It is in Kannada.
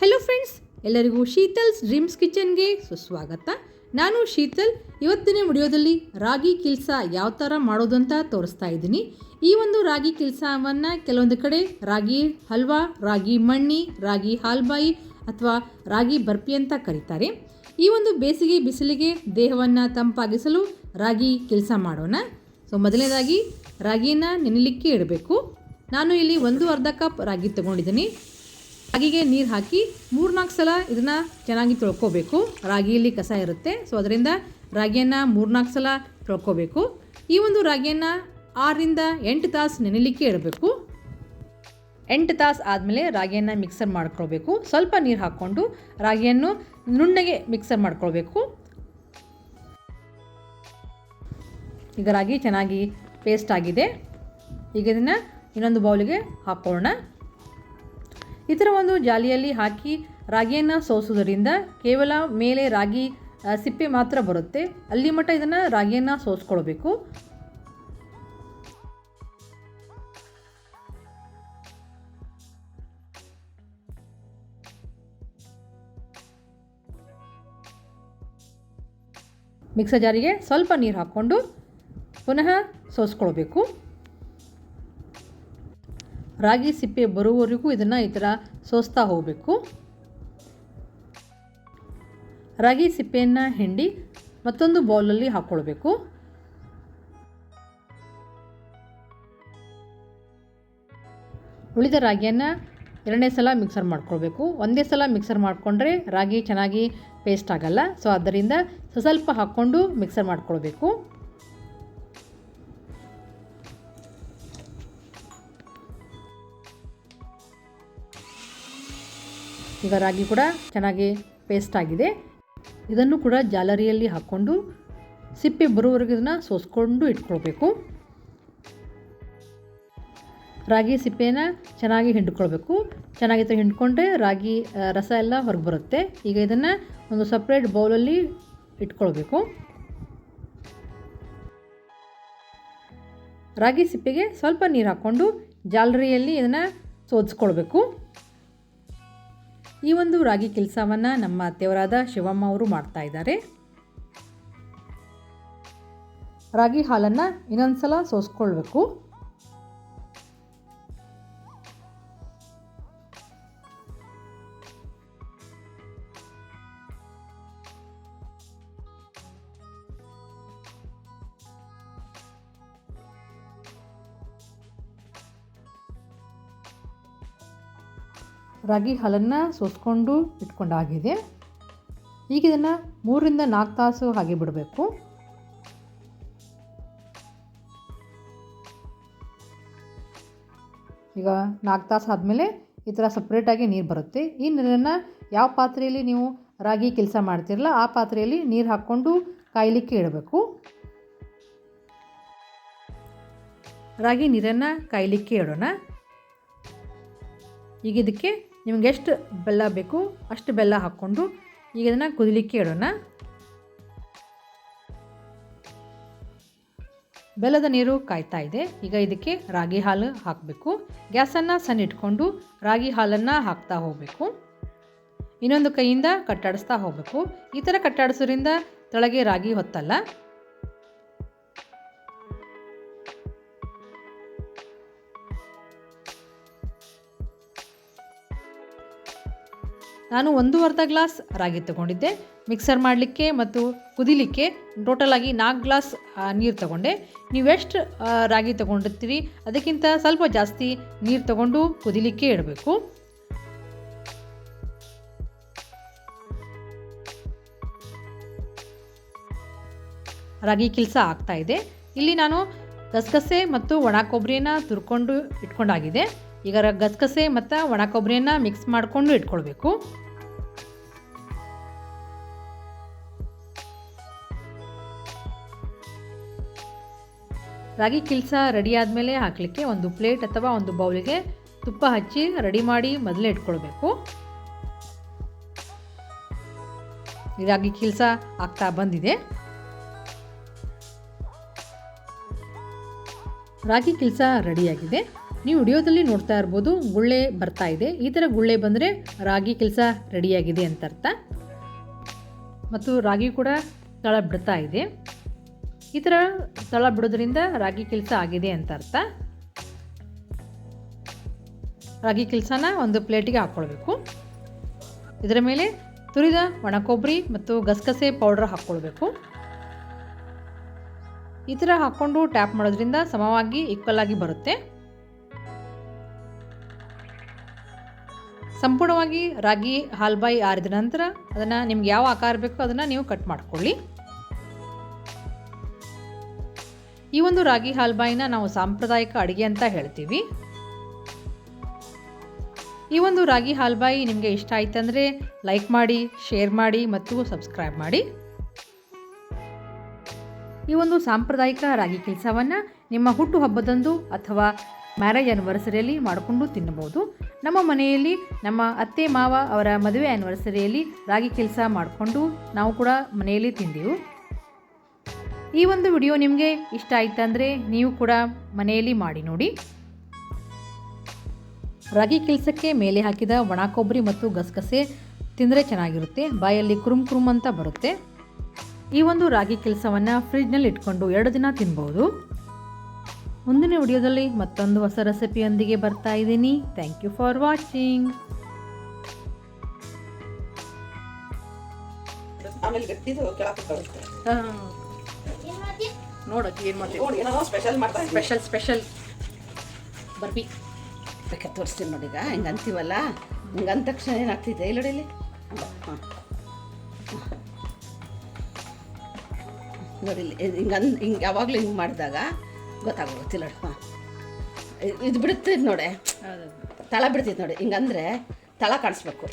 ಹೆಲೋ ಫ್ರೆಂಡ್ಸ್ ಎಲ್ಲರಿಗೂ ಶೀತಲ್ಸ್ ಡ್ರೀಮ್ಸ್ ಕಿಚನ್ಗೆ ಸುಸ್ವಾಗತ. ನಾನು ಶೀತಲ್, ಇವತ್ತಿನ ವಿಡಿಯೋದಲ್ಲಿ ರಾಗಿ ಕಿಲ್ಸ ಯಾವ ಥರ ಮಾಡೋದು ಅಂತ ತೋರಿಸ್ತಾ ಇದ್ದೀನಿ. ಈ ಒಂದು ರಾಗಿ ಕಿಲ್ಸವನ್ನು ಕೆಲವೊಂದು ಕಡೆ ರಾಗಿ ಹಲ್ವಾ, ರಾಗಿ ಮಣ್ಣಿ, ರಾಗಿ ಹಾಲ್ಬಾಯಿ ಅಥವಾ ರಾಗಿ ಬರ್ಫಿ ಅಂತ ಕರೀತಾರೆ. ಈ ಒಂದು ಬೇಸಿಗೆ ಬಿಸಿಲಿಗೆ ದೇಹವನ್ನು ತಂಪಾಗಿಸಲು ರಾಗಿ ಕೆಲಸ ಮಾಡೋಣ. ಸೊ ಮೊದಲನೇದಾಗಿ ರಾಗಿನ ನೆನೆಲಿಕ್ಕೆ ಇಡಬೇಕು. ನಾನು ಇಲ್ಲಿ ಒಂದು ಅರ್ಧ ಕಪ್ ರಾಗಿ ತಗೊಂಡಿದ್ದೀನಿ. ರಾಗಿಗೆ ನೀರು ಹಾಕಿ ಮೂರ್ನಾಲ್ಕು ಸಲ ಇದನ್ನು ಚೆನ್ನಾಗಿ ತೊಳ್ಕೋಬೇಕು. ರಾಗಿಯಲ್ಲಿ ಕಸ ಇರುತ್ತೆ. ಸೊ ಅದರಿಂದ ರಾಗಿಯನ್ನು ಮೂರ್ನಾಲ್ಕು ಸಲ ತೊಳ್ಕೋಬೇಕು. ಈ ಒಂದು ರಾಗಿಯನ್ನು ಆರರಿಂದ ಎಂಟು ತಾಸು ನೆನೆಲಿಕ್ಕೆ ಇಡಬೇಕು. ಎಂಟು ತಾಸು ಆದಮೇಲೆ ರಾಗಿಯನ್ನು ಮಿಕ್ಸರ್ ಮಾಡ್ಕೊಳ್ಬೇಕು. ಸ್ವಲ್ಪ ನೀರು ಹಾಕ್ಕೊಂಡು ರಾಗಿಯನ್ನು ನುಣ್ಣಗೆ ಮಿಕ್ಸರ್ ಮಾಡ್ಕೊಳ್ಬೇಕು. ಈಗ ರಾಗಿ ಚೆನ್ನಾಗಿ ಪೇಸ್ಟ್ ಆಗಿದೆ. ಈಗ ಇದನ್ನು ಇನ್ನೊಂದು ಬೌಲಿಗೆ ಹಾಕೋಣ. ಥರ ಒಂದು ಜಾಲಿಯಲ್ಲಿ ಹಾಕಿ ರಾಗಿಯನ್ನು ಸೋಸುವುದರಿಂದ ಕೇವಲ ಮೇಲೆ ರಾಗಿ ಸಿಪ್ಪೆ ಮಾತ್ರ ಬರುತ್ತೆ. ಅಲ್ಲಿ ಮಟ್ಟ ಇದನ್ನು ರಾಗಿಯನ್ನು ಸೋಸ್ಕೊಳ್ಬೇಕು. ಮಿಕ್ಸರ್ ಜಾರಿಗೆ ಸ್ವಲ್ಪ ನೀರು ಹಾಕ್ಕೊಂಡು ಪುನಃ ಸೋಸ್ಕೊಳ್ಬೇಕು. ರಾಗಿ ಸಿಪ್ಪೆ ಬರುವವರೆಗೂ ಇದನ್ನು ಈ ಥರ ಸೋಸ್ತಾ ಹೋಗಬೇಕು. ರಾಗಿ ಸಿಪ್ಪೆಯನ್ನು ಹಿಂಡಿ ಮತ್ತೊಂದು ಬೌಲಲ್ಲಿ ಹಾಕ್ಕೊಳ್ಬೇಕು ಉಳಿದ ರಾಗಿಯನ್ನು ಎರಡನೇ ಸಲ ಮಿಕ್ಸರ್ ಮಾಡ್ಕೊಳ್ಬೇಕು. ಒಂದೇ ಸಲ ಮಿಕ್ಸರ್ ಮಾಡಿಕೊಂಡ್ರೆ ರಾಗಿ ಚೆನ್ನಾಗಿ ಪೇಸ್ಟ್ ಆಗಲ್ಲ. ಸೊ ಸ್ವಲ್ಪ ಸ್ವಲ್ಪ ಹಾಕ್ಕೊಂಡು ಮಿಕ್ಸರ್ ಮಾಡ್ಕೊಳ್ಬೇಕು. ಈಗ ರಾಗಿ ಕೂಡ ಚೆನ್ನಾಗಿ ಪೇಸ್ಟ್ ಆಗಿದೆ. ಇದನ್ನು ಕೂಡ ಜಾಲರಿಯಲ್ಲಿ ಹಾಕ್ಕೊಂಡು ಸಿಪ್ಪೆ ಬರುವವರೆಗೆ ಇದನ್ನು ಸೋಸ್ಕೊಂಡು ಇಟ್ಕೊಳ್ಬೇಕು. ರಾಗಿ ಸಿಪ್ಪೆನ ಚೆನ್ನಾಗಿ ಹಿಂಡ್ಕೊಳ್ಬೇಕು. ಚೆನ್ನಾಗಿ ಥರ ಹಿಂಡ್ಕೊಂಡ್ರೆ ರಾಗಿ ರಸ ಎಲ್ಲ ಹೊರಗೆ ಬರುತ್ತೆ. ಈಗ ಇದನ್ನು ಒಂದು ಸಪ್ರೇಟ್ ಬೌಲಲ್ಲಿ ಇಟ್ಕೊಳ್ಬೇಕು. ರಾಗಿ ಸಿಪ್ಪೆಗೆ ಸ್ವಲ್ಪ ನೀರು ಹಾಕ್ಕೊಂಡು ಜಾಲರಿಯಲ್ಲಿ ಇದನ್ನು ಸೋದಿಸ್ಕೊಳ್ಬೇಕು ಈ ಒಂದು ರಾಗಿ ಕೆಲಸವನ್ನು ನಮ್ಮ ಅತ್ತೆಯವರಾದ ಶಿವಮ್ಮ ಅವರು ಮಾಡ್ತಾ ಇದ್ದಾರೆ. ರಾಗಿ ಹಾಲನ್ನು ಇನ್ನೊಂದು ಸಲ ಸೋಸ್ಕೊಳ್ಬೇಕು. ರಾಗಿ ಹಾಲನ್ನು ಸೋಸ್ಕೊಂಡು ಇಟ್ಕೊಂಡಾಗಿದೆ. ಈಗ ಇದನ್ನು ಮೂರರಿಂದ ನಾಲ್ಕು ತಾಸು ಹಾಗೆ ಬಿಡಬೇಕು. ಈಗ ನಾಲ್ಕು ತಾಸು ಆದಮೇಲೆ ಈ ಥರ ಸಪ್ರೇಟಾಗಿ ನೀರು ಬರುತ್ತೆ. ಈ ನೀರನ್ನು ಯಾವ ಪಾತ್ರೆಯಲ್ಲಿ ನೀವು ರಾಗಿ ಕೆಲಸ ಮಾಡ್ತಿರಲ್ಲ ಆ ಪಾತ್ರೆಯಲ್ಲಿ ನೀರು ಹಾಕ್ಕೊಂಡು ಕಾಯಲಿಕ್ಕೆ ಇಡಬೇಕು. ರಾಗಿ ನೀರನ್ನು ಕಾಯಲಿಕ್ಕೆ ಇಡೋಣ. ಈಗ ಇದಕ್ಕೆ ನಿಮ್ಗೆ ಎಷ್ಟು ಬೆಲ್ಲ ಬೇಕು ಅಷ್ಟು ಬೆಲ್ಲ ಹಾಕ್ಕೊಂಡು ಈಗ ಇದನ್ನು ಕುದಿಲಿಕ್ಕೆ ಇಡೋಣ. ಬೆಲ್ಲದ ನೀರು ಕಾಯ್ತಾ ಇದೆ. ಈಗ ಇದಕ್ಕೆ ರಾಗಿ ಹಾಲು ಹಾಕಬೇಕು. ಗ್ಯಾಸನ್ನು ಸಣ್ಣ ಇಟ್ಕೊಂಡು ರಾಗಿ ಹಾಲನ್ನು ಹಾಕ್ತಾ ಹೋಗಬೇಕು. ಇನ್ನೊಂದು ಕೈಯಿಂದ ಕಟ್ಟಾಡಿಸ್ತಾ ಹೋಗಬೇಕು. ಈ ಥರ ಕಟ್ಟಾಡಿಸೋದ್ರಿಂದ ತೊಳಗೆ ರಾಗಿ ಹೊತ್ತಲ್ಲ. ನಾನು ಒಂದು ಅರ್ಧ ಗ್ಲಾಸ್ ರಾಗಿ ತಗೊಂಡಿದ್ದೆ. ಮಿಕ್ಸರ್ ಮಾಡಲಿಕ್ಕೆ ಮತ್ತು ಕುದಿಲಿಕ್ಕೆ ಟೋಟಲ್ ಆಗಿ ನಾಲ್ಕು ಗ್ಲಾಸ್ ನೀರು ತಗೊಂಡೆ. ನೀವೆಷ್ಟು ರಾಗಿ ತಗೊಂಡಿರ್ತೀರಿ? ಅದಕ್ಕಿಂತ ಸ್ವಲ್ಪ ಜಾಸ್ತಿ ನೀರು ತಗೊಂಡು ಕುದಿಲಿಕ್ಕೆ ಇಡಬೇಕು. ರಾಗಿ ಕೆಲಸ ಆಗ್ತಾ ಇದೆ. ಇಲ್ಲಿ ನಾನು ಗಸಗಸೆ ಮತ್ತು ಒಣ ಕೊಬ್ಬರಿಯನ್ನು ತುರ್ಕೊಂಡು ಇಟ್ಕೊಂಡಾಗಿದೆ. ಈಗ ಗಸಗಸೆ ಮತ್ತು ಒಣ ಕೊಬ್ಬರಿಯನ್ನು ಮಿಕ್ಸ್ ಮಾಡಿಕೊಂಡು ಇಟ್ಕೊಳ್ಬೇಕು. ರಾಗಿ ಕಿಲ್ಸ ರೆಡಿ ಆದಮೇಲೆ ಹಾಕಲಿಕ್ಕೆ ಒಂದು ಪ್ಲೇಟ್ ಅಥವಾ ಒಂದು ಬೌಲಿಗೆ ತುಪ್ಪ ಹಚ್ಚಿ ರೆಡಿ ಮಾಡಿ ಮೊದಲೇ ಇಟ್ಕೊಳ್ಬೇಕು. ರಾಗಿ ಕಿಲ್ಸ ಆಗ್ತಾ ಬಂದಿದೆ. ರಾಗಿ ಕಿಲ್ಸ ರೆಡಿಯಾಗಿದೆ ನೀವು ವಿಡಿಯೋದಲ್ಲಿ ನೋಡ್ತಾ ಇರ್ಬೋದು, ಗುಳ್ಳೆ ಬರ್ತಾ ಇದೆ. ಈ ಥರ ಗುಳ್ಳೆ ಬಂದರೆ ರಾಗಿ ಕೆಲಸ ರೆಡಿಯಾಗಿದೆ ಅಂತ ಅರ್ಥ. ಮತ್ತು ರಾಗಿ ಕೂಡ ತಳ ಬಿಡ್ತಾ ಇದೆ. ಈ ಥರ ತಳ ಬಿಡೋದ್ರಿಂದ ರಾಗಿ ಕೆಲಸ ಆಗಿದೆ ಅಂತ ಅರ್ಥ. ರಾಗಿ ಕೆಲಸನ ಒಂದು ಪ್ಲೇಟಿಗೆ ಹಾಕ್ಕೊಳ್ಬೇಕು ಇದರ ಮೇಲೆ ತುರಿದ ಒಣ ಕೊಬ್ಬರಿ ಮತ್ತು ಗಸಗಸೆ ಪೌಡ್ರ್ ಹಾಕ್ಕೊಳ್ಬೇಕು ಈ ಥರ ಹಾಕ್ಕೊಂಡು ಟ್ಯಾಪ್ ಮಾಡೋದ್ರಿಂದ ಸಮವಾಗಿ ಈಕ್ವಲ್ ಆಗಿ ಬರುತ್ತೆ. ಸಂಪೂರ್ಣವಾಗಿ ರಾಗಿ ಹಾಲ್ಬಾಯಿ ಆರಿದ ನಂತರ ಅದನ್ನು ನಿಮ್ಗೆ ಯಾವ ಆಕಾರ ಬೇಕೋ ಅದನ್ನು ನೀವು ಕಟ್ ಮಾಡ್ಕೊಳ್ಳಿ. ಈ ಒಂದು ರಾಗಿ ಹಾಲ್ಬಾಯಿನ ನಾವು ಸಾಂಪ್ರದಾಯಿಕ ಅಡುಗೆ ಅಂತ ಹೇಳ್ತೀವಿ. ಈ ಒಂದು ರಾಗಿ ಹಾಲ್ಬಾಯಿ ನಿಮಗೆ ಇಷ್ಟ ಆಯ್ತಂದರೆ ಲೈಕ್ ಮಾಡಿ ಶೇರ್ ಮಾಡಿ ಮತ್ತು ಸಬ್ಸ್ಕ್ರೈಬ್ ಮಾಡಿ. ಈ ಒಂದು ಸಾಂಪ್ರದಾಯಿಕ ರಾಗಿ ಕೆಲಸವನ್ನು ನಿಮ್ಮ ಹುಟ್ಟುಹಬ್ಬದಂದು ಅಥವಾ ಮ್ಯಾರೇಜ್ ಆ್ಯನಿವರ್ಸರಿಯಲ್ಲಿ ಮಾಡಿಕೊಂಡು ತಿನ್ನಬಹುದು. ನಮ್ಮ ಮನೆಯಲ್ಲಿ ನಮ್ಮ ಅತ್ತೆ, ಮಾವ ಅವರ ಮದುವೆ ಆ್ಯನಿವರ್ಸರಿಯಲ್ಲಿ ರಾಗಿ ಕೆಲಸ ಮಾಡಿಕೊಂಡು ನಾವು ಕೂಡ ಮನೆಯಲ್ಲಿ ತಿಂದೆವು. ಈ ಒಂದು ವಿಡಿಯೋ ನಿಮಗೆ ಇಷ್ಟ ಆಯ್ತಂದರೆ ನೀವು ಕೂಡ ಮನೆಯಲ್ಲಿ ಮಾಡಿ ನೋಡಿ. ರಾಗಿ ಕೆಲಸಕ್ಕೆ ಮೇಲೆ ಹಾಕಿದ ಒಣ ಕೊಬ್ಬರಿ ಮತ್ತು ಗಸಗಸೆ ತಿಂದರೆ ಚೆನ್ನಾಗಿರುತ್ತೆ, ಬಾಯಲ್ಲಿ ಕುರುಮ್ ಕುರುಮ್ ಅಂತ ಬರುತ್ತೆ. ಈ ಒಂದು ರಾಗಿ ಕೆಲಸವನ್ನು ಫ್ರಿಜ್ನಲ್ಲಿ ಇಟ್ಕೊಂಡು ಎರಡು ದಿನ ತಿನ್ಬೋದು. ಮುಂದಿನ ವಿಡಿಯೋದಲ್ಲಿ ಮತ್ತೊಂದು ಹೊಸ ರೆಸಿಪಿಯೊಂದಿಗೆ ಬರ್ತಾ ಇದ್ದೀನಿ. ಥ್ಯಾಂಕ್ ಯು ಫಾರ್ ವಾಚಿಂಗ್ ಆಮೇಲೆ ಗಟ್ಟಿದು ಕೆಳಕ್ಕೆ ಕಳಿಸ್ತಾರೆ ನೋಡಕ್ಕೆ ಏನು ಮಾಡ್ತೀವಿ ನೋಡಿ ಏನೋ ಸ್ಪೆಷಲ್ ಮಾಡ್ತಾ ಸ್ಪೆಷಲ್ ಸ್ಪೆಷಲ್ ಬರ್ಬಿ. ಬೇಕಾದ್ರೆ ತೋರಿಸ್ತೀನಿ ನೋಡಿ ಈಗ. ಹಿಂಗೆ ಅಂತೀವಲ್ಲ? ಹಿಂಗೆ ಅಂದ ತಕ್ಷಣ ಏನಾಗ್ತಿದೆ? ಇಲ್ಲಿ ನೋಡಿ ಇಲ್ಲಿ. ಹಾಂ. ನೋಡಿ ಇಲ್ಲಿ ಹಿಂಗೆ ಅಂದ್ ಹಿಂಗೆ ಯಾವಾಗಲೂ ಹಿಂಗೆ ಮಾಡಿದಾಗ ಗೊತ್ತಾಗೋಗುತ್ತಿಲ್ಲ ಹಾಂ. ಇದು ಬಿಡುತ್ತೆ ನೋಡಿ. ತಳ ಬಿಡ್ತೈತೆ ನೋಡಿ. ಹಿಂಗಂದ್ರೆ ತಳ ಕಾಣಿಸ್ಬೇಕು.